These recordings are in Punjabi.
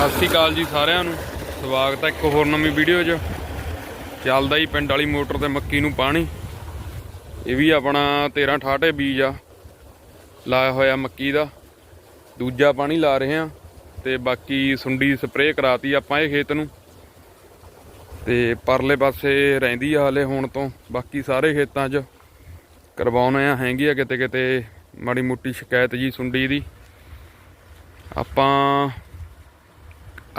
ਸਤਿ ਸ਼੍ਰੀ ਅਕਾਲ ਜੀ ਸਾਰਿਆਂ ਨੂੰ। ਸਵਾਗਤ ਹੈ ਇੱਕ ਹੋਰ ਨਵੀਂ ਵੀਡੀਓ 'ਚ। ਚੱਲਦਾ ਹੀ ਪਿੰਡ ਵਾਲੀ ਮੋਟਰ ਤੇ ਮੱਕੀ ਨੂੰ ਪਾਣੀ। ਇਹ ਵੀ ਆਪਣਾ 13 ਠਾਟੇ ਬੀਜ ਆ। ਲਾਇਆ ਹੋਇਆ ਮੱਕੀ ਦਾ। ਦੂਜਾ ਪਾਣੀ ਲਾ ਰਹੇ ਆ ਤੇ ਬਾਕੀ ਸੁੰਡੀ ਸਪਰੇਅ ਕਰਾਤੀ ਆਪਾਂ ਇਹ ਖੇਤ ਨੂੰ। ਤੇ ਪਰਲੇ ਪਾਸੇ ਰਹਿੰਦੀ ਆ ਹਲੇ ਹੁਣ ਤੋਂ। ਬਾਕੀ ਸਾਰੇ ਖੇਤਾਂ 'ਚ ਕਰਵਾਉਣੇ ਆ। ਹੈਗੀ ਆ ਕਿਤੇ ਕਿਤੇ ਮਾੜੀ ਮੋਟੀ ਸ਼ਿਕਾਇਤ ਜੀ ਸੁੰਡੀ ਦੀ। ਆਪਾਂ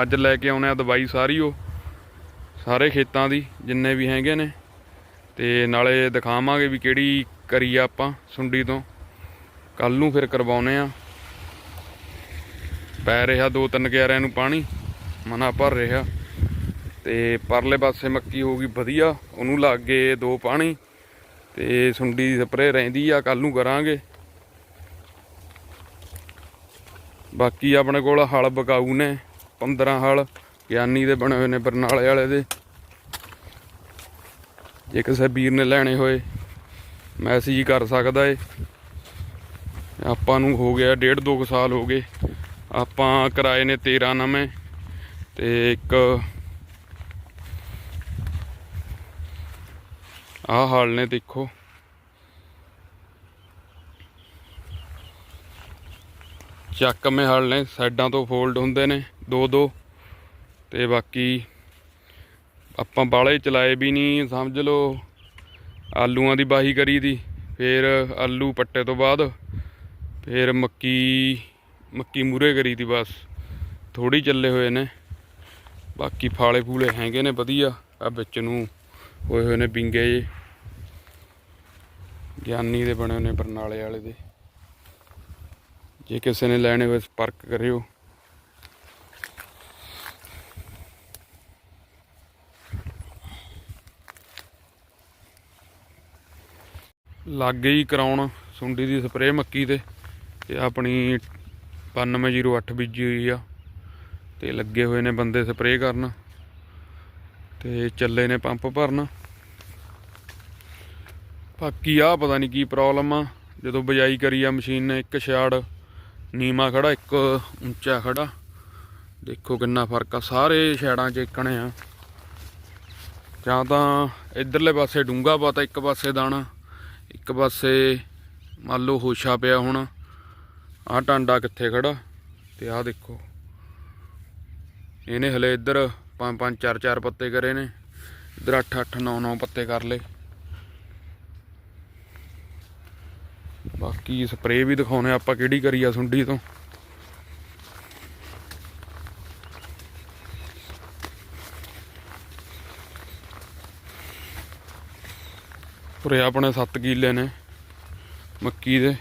ਅੱਜ ਲੈ ਕੇ ਆਉਣੇ ਆ ਦਵਾਈ ਸਾਰੀ ਉਹ, ਸਾਰੇ ਖੇਤਾਂ ਦੀ, ਜਿੰਨੇ ਵੀ ਹੈਗੇ ਨੇ। ਤੇ ਨਾਲੇ ਦਿਖਾਵਾਂਗੇ ਵੀ ਕਿਹੜੀ ਕਰੀ ਆ ਆਪਾਂ ਸੁੰਡੀ ਤੋਂ। ਕੱਲ ਨੂੰ ਫਿਰ ਕਰਵਾਉਨੇ ਆ। ਪੈ ਰਿਹਾ ਦੋ ਤਿੰਨ ਗਿਆਰਿਆਂ ਨੂੰ ਪਾਣੀ, ਮਨਾ ਭਰ ਰਿਹਾ। ਤੇ ਪਰਲੇ ਪਾਸੇ ਮੱਕੀ ਹੋ ਗਈ ਵਧੀਆ, ਉਹਨੂੰ ਲੱਗ ਗਏ ਦੋ ਪਾਣੀ। ਤੇ ਸੁੰਡੀ ਦੀ ਸਪਰੇਅ ਰਹਿੰਦੀ ਆ ਕੱਲ ਨੂੰ ਕਰਾਂਗੇ। ਬਾਕੀ ਆਪਣੇ ਕੋਲ ਹਲ ਬਕਾਊ ਨੇ। 15 ਹਾਲ ਗਿਆਨੀ ਦੇ ਬਣੇ ਹੋਏ ਨੇ ਬਰਨਾਲੇ ਵਾਲੇ ਦੇ। ਜੇ ਕਿਸੇ ਵੀਰ ਨੇ ਲੈਣੇ ਹੋਏ, ਮੈਸੇਜ ਕਰ ਸਕਦਾ ਏ। ਆਪਾਂ ਨੂੰ ਹੋ ਗਿਆ ਡੇਢ ਦੋ ਕੁ ਸਾਲ ਹੋ ਗਏ। ਆਪਾਂ ਕਿਰਾਏ ਨੇ 13 ਨਵੇਂ ਤੇ ਇੱਕ ਆਹ ਹਾਲ ਨੇ ਦੇਖੋ। ਚੱਕ ਮੇ ਹਲ ਨੇ, ਸਾਈਡਾਂ ਤੋਂ ਫੋਲਡ ਹੁੰਦੇ ਨੇ। ਦੋ ਦੋ ਤੇ ਬਾਕੀ ਆਪਾਂ ਬਾਲੇ ਚਲਾਏ ਵੀ ਨਹੀਂ, ਸਮਝ ਲਓ। ਆਲੂਆਂ ਦੀ ਬਾਹੀ ਕਰੀ ਦੀ, ਫਿਰ ਆਲੂ ਪੱਟੇ ਤੋਂ ਬਾਅਦ ਫਿਰ ਮੱਕੀ ਮੱਕੀ ਮੂਰੇ ਕਰੀ ਦੀ ਬਸ। ਥੋੜੀ ਚੱਲੇ ਹੋਏ ਨੇ। ਬਾਕੀ ਫਾਲੇ ਫੂਲੇ ਹੈਗੇ ਨੇ ਵਧੀਆ। ਆ ਵਿੱਚ ਨੂੰ ਹੋਏ ਹੋਏ ਨੇ ਬਿੰਗੇ ਜੇ। ਗਿਆਨੀ ਦੇ ਬਣੇ ਹੋਏ ਨੇ ਬਰਨਾਲੇ ਵਾਲੇ ਦੇ। ਜੇ ਕਿਸੇ ਨੇ ਲੈਣੇ ਹੋਏ ਸੰਪਰਕ ਕਰਿਓ। ਲੱਗੇ ਹੀ ਕਰਾਉਣ ਸੁੰਡੀ ਦੀ ਸਪਰੇਅ ਮੱਕੀ ਤੇ ਤੇ ਆਪਣੀ 9208 ਬੀਜੀ ਹੋਈ ਆ ਤੇ ਲੱਗੇ ਹੋਏ ਨੇ ਬੰਦੇ ਸਪਰੇਅ ਕਰਨ ਤੇ ਚੱਲੇ ਨੇ ਪੰਪ ਭਰਨ। ਬਾਕੀ ਆ ਪਤਾ ਨਹੀਂ ਕੀ ਪ੍ਰੋਬਲਮ ਆ, ਜਦੋਂ ਬਜਾਈ ਕਰੀ ਆ ਮਸ਼ੀਨ ਨੇ ਇੱਕ ਛਾੜ ਨੀਮਾ ਖੜਾ, ਇੱਕ ਉੱਚਾ ਖੜਾ। ਦੇਖੋ ਕਿੰਨਾ ਫ਼ਰਕ ਆ, ਸਾਰੇ ਛਾੜਾਂ 'ਚ ਇੱਕਣੇ ਆ। ਜਾਂ ਤਾਂ ਇਧਰਲੇ ਪਾਸੇ ਡੂੰਗਾ ਪਤਾ, ਇੱਕ ਪਾਸੇ ਦਾਣਾ। ਇੱਕ ਪਾਸੇ ਮੰਨ ਲਓ ਹੋਸ਼ਾ ਪਿਆ ਹੁਣ। ਆਹ ਟਾਂਡਾ ਕਿੱਥੇ ਖੜਾ? ਤੇ ਆਹ ਦੇਖੋ। ਇਹਨੇ ਹਲੇ ਇੱਧਰ ਪੰਜ ਪੰਜ, ਚਾਰ ਚਾਰ ਪੱਤੇ ਕਰੇ ਨੇ। ਇੱਧਰ ਅੱਠ ਅੱਠ, ਨੌ ਨੌ ਪੱਤੇ ਕਰ ਲਏ। ਬਾਕੀ ਸਪਰੇਅ ਵੀ ਦਿਖਾਉਣੇ ਆਪਾਂ ਕਿਹੜੀ ਕਰੀ ਆ ਸੁੰਡੀ ਤੋਂ। ਉਰੇ ਆਪਣੇ 7 ਕਿੱਲੇ ਨੇ, ਮੱਕੀ ਦੇ।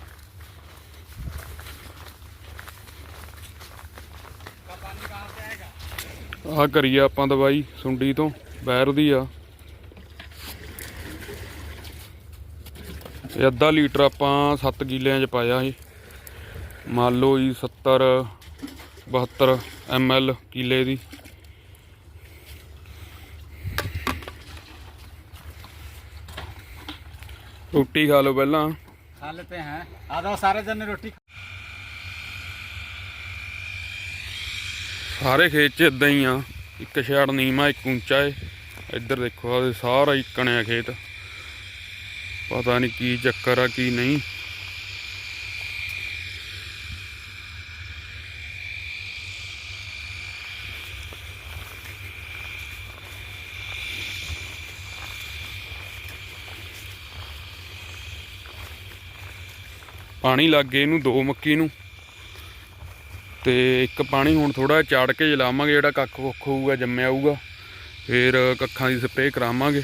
ਆਹ ਕਰੀਏ ਆਪਾਂ ਦਵਾਈ ਸੁੰਡੀ ਤੋਂ, ਬੈਰ ਦੀ ਆ। ਇਹ ਅੱਧਾ ਲੀਟਰ ਆਪਾਂ 7 ਕਿੱਲਿਆਂ 'ਚ ਪਾਇਆ ਸੀ। ਮੰਨ ਲਓ ਜੀ 70 72 ml ਕਿੱਲੇ ਦੀ। ਰੋਟੀ ਖਾ ਲਓ ਪਹਿਲਾਂ खा लेते हैं आ जाओ सारे जन रोटी ਸਾਰੇ ਖੇਤ 'ਚ ਇਦਾਂ ਹੀ ਆ ਇੱਕ ਛੜ ਨੀਮਾ ਇੱਕ ਉੱਚਾ ਏ ਇੱਧਰ ਦੇਖੋ ਆ ਸਾਰਾ ਹੀ ਕਣਿਆ ਖੇਤ ਪਤਾ ਨਹੀਂ ਕੀ ਚੱਕਰ ਆ ਕੀ ਨਹੀਂ ਪਾਣੀ ਲੱਗ ਗਏ ਇਹਨੂੰ, ਦੋ ਮੱਕੀ ਨੂੰ। ਤੇ ਇੱਕ ਪਾਣੀ ਹੁਣ ਥੋੜਾ ਚਾੜ ਕੇ ਜਲਾਵਾਂਗੇ, ਜਿਹੜਾ ਕੱਖ ਕੁੱਖ ਹੋਊਗਾ, ਜੰਮਿਆ ਆਊਗਾ ਫਿਰ ਕੱਖਾਂ ਦੀ ਸਪਰੇਅ ਕਰਾਵਾਂਗੇ।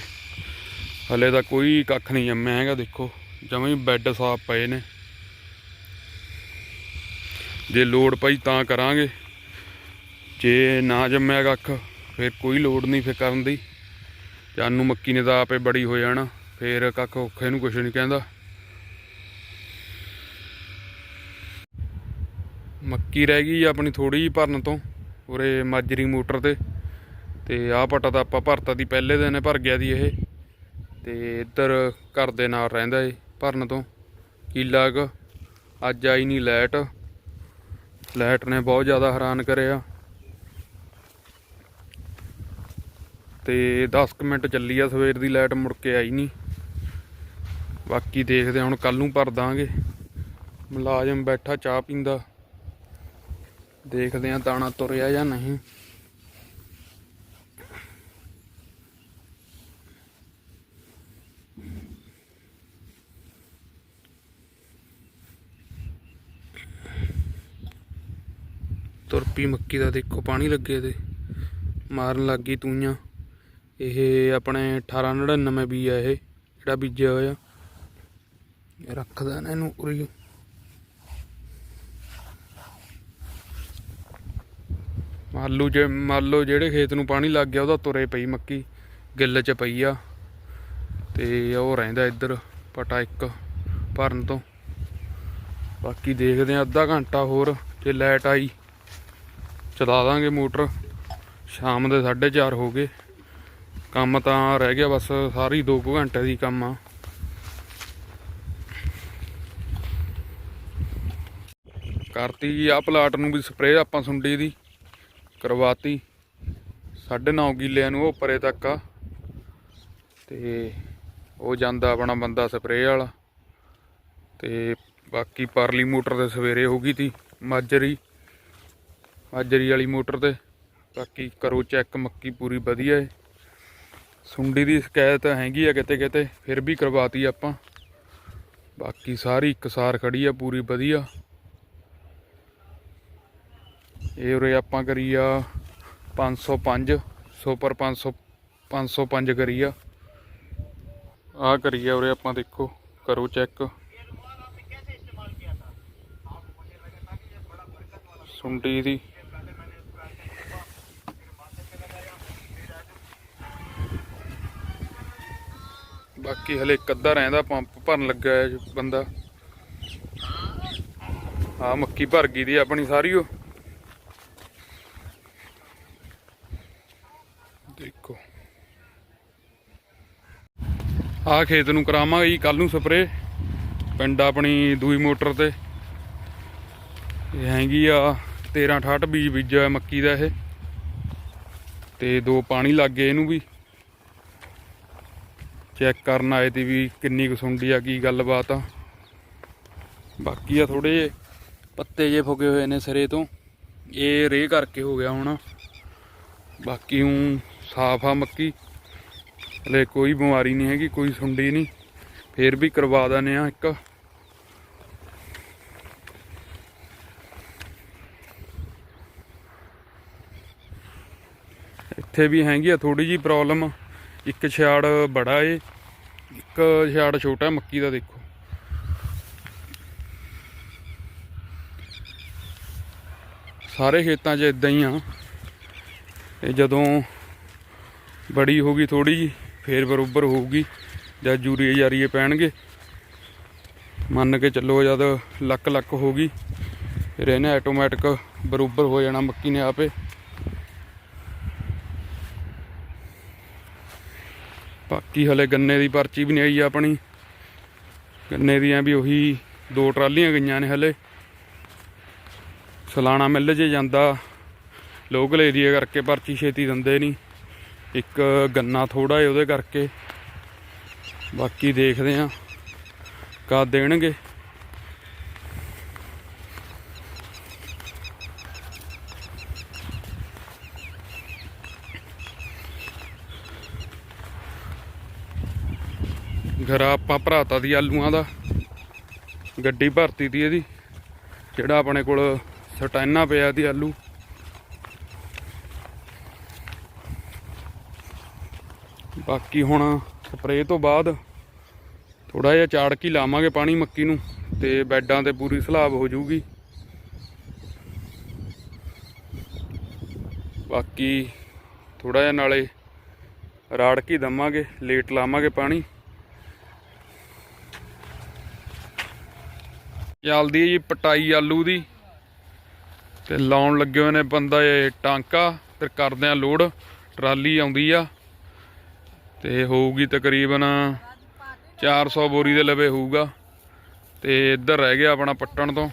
ਹਲੇ ਤਾਂ ਕੋਈ ਕੱਖ ਨਹੀਂ ਜੰਮਿਆ ਹੈਗਾ, ਦੇਖੋ। ਜਮਾਂ ਬੈੱਡ ਸਾਫ਼ ਪਏ ਨੇ। ਜੇ ਲੋੜ ਪਈ ਤਾਂ ਕਰਾਂਗੇ। ਜੇ ਨਾ ਜੰਮਿਆ ਕੱਖ, ਫਿਰ ਕੋਈ ਲੋੜ ਨਹੀਂ ਫਿਰ ਕਰਨ ਦੀ। ਜਾਨੂੰ ਮੱਕੀ ਨੇ ਤਾਂ ਆਪੇ ਬੜੀ ਹੋ ਜਾਣਾ। ਫਿਰ ਕੱਖ ਔਖੇ ਨੂੰ ਕੁਝ ਨਹੀਂ ਕਹਿੰਦਾ। ਮੱਕੀ ਰਹਿ ਗਈ ਆਪਣੀ ਥੋੜੀ ਜਿਹੀ ਭਰਨ ਤੋਂ, ਉਰੇ ਮਾਜਰੀ ਮੋਟਰ ਤੇ। ਤੇ ਆਹ ਪਟਾ ਤਾਂ ਆਪਾਂ ਭਰਤਾ ਦੀ ਪਹਿਲੇ ਦਿਨ ਭਰ ਗਿਆ ਦੀ ਇਹ। ਤੇ ਇੱਧਰ ਘਰ ਦੇ ਨਾਲ ਰਹਿੰਦਾ ਏ ਭਰਨ ਤੋਂ। ਕਿੱਲਾ ਕੁ, ਅੱਜ ਆਈ ਨਹੀਂ ਲਾਈਟ। ਲਾਈਟ ਨੇ ਬਹੁਤ ਜ਼ਿਆਦਾ ਹੈਰਾਨ ਕਰਿਆ। ਤੇ 10 ਕੁ ਮਿੰਟ ਚੱਲੀ ਆ ਸਵੇਰ ਦੀ, ਲਾਈਟ ਮੁੜ ਕੇ ਆਈ ਨਹੀਂ ਬਾਕੀ ਦੇਖਦੇ ਹੁਣ ਕੱਲ ਨੂੰ ਭਰ ਦਾਂਗੇ। ਮੁਲਾਜ਼ਮ ਬੈਠਾ ਚਾਹ ਪੀਂਦਾ। ਦੇਖਦੇ ਹਾਂ ਦਾਣਾ ਤੁਰਿਆ ਜਾਂ ਨਹੀਂ। ਤੁਰਪੀ ਮੱਕੀ ਦਾ ਦੇਖੋ, ਪਾਣੀ ਲੱਗੇ ਤੇ ਮਾਰਨ ਲੱਗ ਗਈ ਤੂਈਆਂ। ਇਹ ਆਪਣੇ 1899 ਬੀ ਆ ਇਹ, ਜਿਹੜਾ ਬੀਜਿਆ ਹੋਇਆ। ਰੱਖਦਾ ਨਾ ਇਹਨੂੰ ਉਰੀ। ਮੰਨ ਲਓ ਜੇ, ਮੰਨ ਲਓ ਜਿਹੜੇ ਖੇਤ ਨੂੰ ਪਾਣੀ ਲੱਗ ਗਿਆ, ਉਹਦਾ ਤੁਰੇ ਪਈ ਮੱਕੀ, ਗਿੱਲ ਚ ਪਈ ਆ। ਤੇ ਉਹ ਰਹਿੰਦਾ ਇੱਧਰ, ਪਟਾ ਇੱਕ ਭਰਨ ਤੋਂ। ਬਾਕੀ ਦੇਖਦੇ ਆ ਅੱਧਾ ਘੰਟਾ ਹੋਰ, ਜੇ ਲਾਈਟ ਆਈ, ਚਲਾ ਦਾਂਗੇ ਮੋਟਰ। ਸ਼ਾਮ ਦੇ 4:30 ਹੋ ਗਏ। ਕੰਮ ਤਾਂ ਰਹਿ ਗਿਆ, ਬਸ ਸਾਰੀ 2 ਘੰਟੇ ਦੀ ਕੰਮ ਆ। ਕਰਤੀ ਜੀ ਆ ਪਲਾਟ ਨੂੰ ਵੀ ਸਪਰੇਅ ਆਪਾਂ ਸੁੰਡੀ ਦੀ। ਕਰਵਾਤੀ। 9.5 ਕਿੱਲਿਆਂ ਨੂੰ ਉਹ ਪਰੇ ਤੱਕ ਆ। ਤੇ ਉਹ ਜਾਂਦਾ ਆਪਣਾ ਬੰਦਾ ਸਪਰੇਅ ਵਾਲਾ। ਤੇ ਬਾਕੀ ਪਰਲੀ ਮੋਟਰ ਤੇ ਸਵੇਰੇ ਹੋ ਗਈ ਤੀ ਮਾਜਰੀ। ਮਾਜਰੀ ਵਾਲੀ ਮੋਟਰ ਤੇ। ਬਾਕੀ ਕਰੋ ਚੈੱਕ, ਮੱਕੀ ਪੂਰੀ ਵਧੀਆ ਏ। ਸੁੰਡੀ ਦੀ ਸ਼ਿਕਾਇਤ ਹੈਗੀ ਆ ਕਿਤੇ ਕਿਤੇ, ਫਿਰ ਵੀ ਕਰਵਾਤੀ ਆਪਾਂ। ਬਾਕੀ ਸਾਰੀ ਇੱਕਸਾਰ ਖੜੀ ਆ, ਪੂਰੀ ਵਧੀਆ। ਇਹ ਉਰੇ ਆਪਾਂ ਕਰੀ ਆ 505 ਸੁਪਰ 500 505 ਕਰੀ ਆ। ਆ ਕਰੀ ਆ ਉਰੇ ਆਪਾਂ ਦੇਖੋ, ਕਰੋ ਚੈੱਕ। ਸੁੰਡੀ ਦੀ। ਬਾਕੀ ਹਲੇ ਇੱਕ ਅੱਧਾ ਰਹਿੰਦਾ, ਪੰਪ ਭਰਨ ਲੱਗਾ ਹੈ ਬੰਦਾ। ਆ ਮੱਕੀ ਭਰ ਗਈ ਦੀ ਆਪਣੀ ਸਾਰੀ ਉਹ। ਦੇਖੋ। ਆ ਖੇਤ ਨੂੰ ਕਰਾਵਾਂਗੇ ਜੀ ਕੱਲ ਨੂੰ ਸਪਰੇ ਪਿੰਡ ਆਪਣੀ ਦੂਈ ਮੋਟਰ ਤੇ। ਇਹ ਹੈਗੀ ਆ 13 68 ਬੀਜ ਬੀਜਿਆ ਮੱਕੀ ਦਾ ਇਹ। ਤੇ ਦੋ ਪਾਣੀ ਲੱਗ ਗਏ ਇਹਨੂੰ ਵੀ। ਚੈੱਕ ਕਰਨ ਆਏ ਤੇ ਵੀ ਕਿੰਨੀ ਕੁ ਸੁੰਡੀ ਆ, ਕੀ ਗੱਲਬਾਤ ਆ। ਬਾਕੀ ਆ ਥੋੜੇ ਜਿਹੇ ਪੱਤੇ ਜੇ ਫੁਗੇ ਹੋਏ ਨੇ ਸਿਰੇ ਤੋਂ। ਇਹ ਰੇ ਕਰਕੇ ਹੋ ਗਿਆ ਹੁਣ। ਬਾਕੀ ਹੂੰ ਸਾਫ਼ ਆ ਮੱਕੀ। ਹਲੇ ਕੋਈ ਬਿਮਾਰੀ ਨਹੀਂ ਹੈਗੀ, ਕੋਈ ਸੁੰਡੀ ਨਹੀਂ। ਫੇਰ ਵੀ ਕਰਵਾ ਦਨੇ ਆ ਇੱਕ। ਇੱਥੇ ਵੀ ਹੈਗੀ ਆ ਥੋੜੀ ਜੀ ਪ੍ਰੋਬਲਮ ਇੱਕ ਛਾੜ ਬੜਾ ਏ, ਇੱਕ ਛਾੜ ਛੋਟਾ, ਮੱਕੀ ਦਾ ਦੇਖੋ। ਸਾਰੇ ਖੇਤਾਂ 'ਚ ਇਦਾਂ ਹੀ ਆ। ਇਹ ਜਦੋਂ ਬੜੀ ਹੋ ਗਈ ਥੋੜੀ ਜੀ ਫੇਰ ਬਰੋਬਰ ਹੋਊਗੀ, ਜਦ ਜੂਰੀਏ ਜਾਰੀਏ ਪੈਣਗੇ। ਮੰਨ ਕੇ ਚੱਲੋ ਜਦ ਲੱਕ ਲੱਕ ਹੋਗੀ ਫਿਰ ਇਹਨੇ ਆਟੋਮੈਟਿਕ ਬਰੋਬਰ ਹੋ ਜਾਣਾ ਮੱਕੀ ਨੇ ਆਪੇ। ਬਾਕੀ ਹਲੇ ਗੰਨੇ ਦੀ ਪਰਚੀ ਵੀ ਨਹੀਂ ਆਈ ਆਪਣੀ। ਗੰਨੇ ਦੀਆਂ ਵੀ ਉਹੀ ਦੋ ਟਰਾਲੀਆਂ ਗਈਆਂ ਨੇ ਹਲੇ। ਸਲਾਣਾ ਮਿਲ ਜੇ ਜਾਂਦਾ, ਲੋਕਲ ਏਰੀਆ ਕਰਕੇ ਪਰਚੀ ਛੇਤੀ ਦਿੰਦੇ ਨਹੀਂ ਇੱਕ ਗੰਨਾ ਥੋੜਾ ਏ ਉਹਦੇ ਕਰਕੇ। ਬਾਕੀ ਦੇਖਦੇ ਆ ਕਦ ਦੇਣਗੇ। ਘਰ ਆਪਾਂ ਭਰਾਤਾ ਦੀ ਆਲੂਆਂ ਦਾ। ਗੱਡੀ ਭਰਤੀ ਦੀ ਇਹਦੀ। ਜਿਹੜਾ ਆਪਣੇ ਕੋਲ ਸਟੈਨਾ ਪਿਆ ਦੀ ਆਲੂ। ਬਾਕੀ ਹੁਣ ਸਪਰੇਅ ਤੋਂ ਬਾਅਦ ਥੋੜਾ ਜਿਹਾ ਚਾੜ ਕੇ ਲਾਵਾਂਗੇ ਪਾਣੀ ਮੱਕੀ ਨੂੰ ਤੇ ਬੈੱਡਾਂ ਤੇ ਪੂਰੀ ਸਲਾਬ ਹੋ ਜਾਊਗੀ। ਬਾਕੀ ਥੋੜਾ ਜਿਹਾ ਨਾਲੇ ਰਾੜ ਕੇ ਦਵਾਂਗੇ, ਲੇਟ ਲਾਵਾਂਗੇ ਪਾਣੀ। ਚੱਲਦੀ ਹੈ ਜੀ ਪਟਾਈ ਆਲੂ ਦੀ ਤੇ ਲਾਉਣ ਲੱਗੇ ਹੋਏ ਨੇ ਬੰਦਾ ਇਹ ਟਾਂਕਾ ਤੇ ਕਰਦੇ ਆ ਲੋਡ, ਟਰਾਲੀ ਆਉਂਦੀ ਆ। ਤੇ ਹੋਊਗੀ ਤਕਰੀਬਨ 400 ਬੋਰੀ ਦੇ ਲਵੇ ਹੋਊਗਾ। ਤੇ ਇੱਧਰ ਰਹਿ ਗਿਆ ਆਪਣਾ ਪੱਟਣ ਤੋਂ।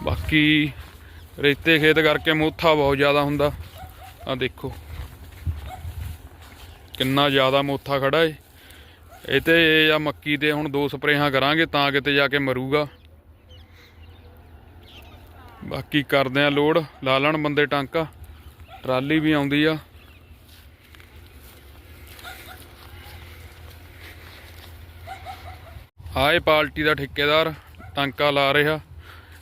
ਬਾਕੀ ਰੇਤੇ ਖੇਤ ਕਰਕੇ ਮੋਥਾ ਬਹੁਤ ਜ਼ਿਆਦਾ ਹੁੰਦਾ। ਆ ਦੇਖੋ। ਕਿੰਨਾ ਜ਼ਿਆਦਾ ਮੋਥਾ ਖੜਾ ਏ। ਇਹ ਤੇ ਆ ਮੱਕੀ ਤੇ ਹੁਣ ਦੋ ਸਪਰੇਹਾਂ ਕਰਾਂਗੇ ਤਾਂ ਕਿਤੇ ਜਾ ਕੇ ਮਰੂਗਾ। ਬਾਕੀ ਕਰਦੇ ਆ ਲੋਡ। ਲਾ ਲੈਣ ਬੰਦੇ ਟਾਂਕਾ। ਟਰਾਲੀ ਵੀ ਆਉਂਦੀ ਆ। ਆਏ ਪਾਰਟੀ ਦਾ ਠੇਕੇਦਾਰ ਟਾਂਕਾ ਲਾ ਰਿਹਾ।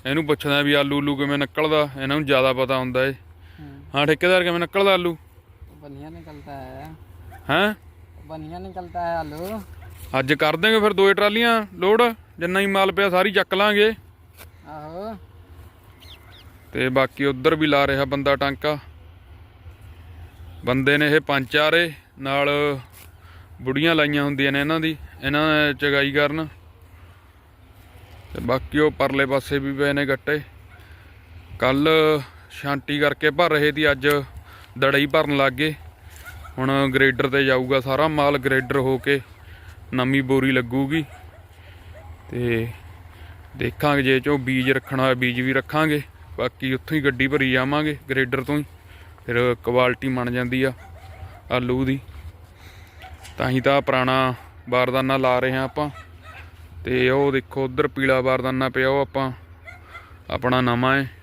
ਇਹਨੂੰ ਪੁੱਛਦਾ ਵੀ ਆਲੂ ਲੂ ਕਿਵੇਂ ਨਿਕਲਦਾ? ਇਹਨਾਂ ਨੂੰ ਜ਼ਿਆਦਾ ਪਤਾ ਹੁੰਦਾ ਏ। ਹਾਂ। ਠੇਕੇਦਾਰ ਕਿਵੇਂ ਨਿਕਲਦਾ ਆਲੂ? ਬਨੀਆ ਨਿਕਲਦਾ ਹੈ। ਹੈ? ਬਨੀਆ ਨਿਕਲਦਾ ਹੈ ਆਲੂ। ਅੱਜ ਕਰ ਦੇਗੇ ਫਿਰ ਦੋਏ ਟਰਾਲੀਆਂ ਲੋਡ। ਜਿੰਨਾ ਹੀ ਮਾਲ ਪਿਆ ਸਾਰੀ ਚੱਕ ਲਾਂਗੇ। ਆਹੋ। ਤੇ ਬਾਕੀ ਉਧਰ ਵੀ ਲਾ ਰਿਹਾ ਬੰਦਾ ਟਾਂਕਾ। ਬੰਦੇ ਨੇ ਇਹ ਪੰਜ ਚਾਰੇ ਨਾਲ ਬੁੜੀਆਂ ਲਾਈਆਂ ਹੁੰਦੀਆਂ ਨੇ ਇਹਨਾਂ ਦੀ। ਇਹਨਾਂ ਚਗਾਈ ਕਰਨ। ਤੇ ਬਾਕੀ ਉਹ ਪਰਲੇ ਪਾਸੇ ਵੀ ਪਏ ਨੇ ਗੱਟੇ। ਕੱਲ ਸ਼ਾਂਟੀ ਕਰਕੇ ਭਰ ਰਹੇ ਸੀ, ਅੱਜ ਦੜਈ ਭਰਨ ਲੱਗ ਗਏ। ਹੁਣ ਗ੍ਰੇਡਰ ਤੇ ਜਾਊਗਾ ਸਾਰਾ ਮਾਲ, ਗ੍ਰੇਡਰ ਹੋ ਕੇ ਨਵੀਂ ਬੋਰੀ ਲੱਗੂਗੀ। ਤੇ ਦੇਖਾਂਗੇ ਜੇ ਚੋਂ ਬੀਜ ਰੱਖਣਾ ਹੋਇਆ, ਬੀਜ ਵੀ ਰੱਖਾਂਗੇ। ਬਾਕੀ ਉੱਥੋਂ ਹੀ ਗੱਡੀ ਭਰੀ ਜਾਵਾਂਗੇ, ਗ੍ਰੇਡਰ ਤੋਂ ਹੀ। ਫਿਰ ਕੁਆਲਿਟੀ ਬਣ ਜਾਂਦੀ ਆ ਆਲੂ ਦੀ। ਤਾਂ ਹੀ ਤਾਂ ਪੁਰਾਣਾ ਬਾਰਦਾਨਾ ਲਾ ਰਹੇ ਹਾਂ ਆਪਾਂ। ਤੇ ਉਹ ਦੇਖੋ ਉਧਰ ਪੀਲਾ ਬਾਰਦਾਨਾ ਪਿਆ ਉਹ ਆਪਾਂ। ਆਪਣਾ ਨਵਾਂ ਹੈ।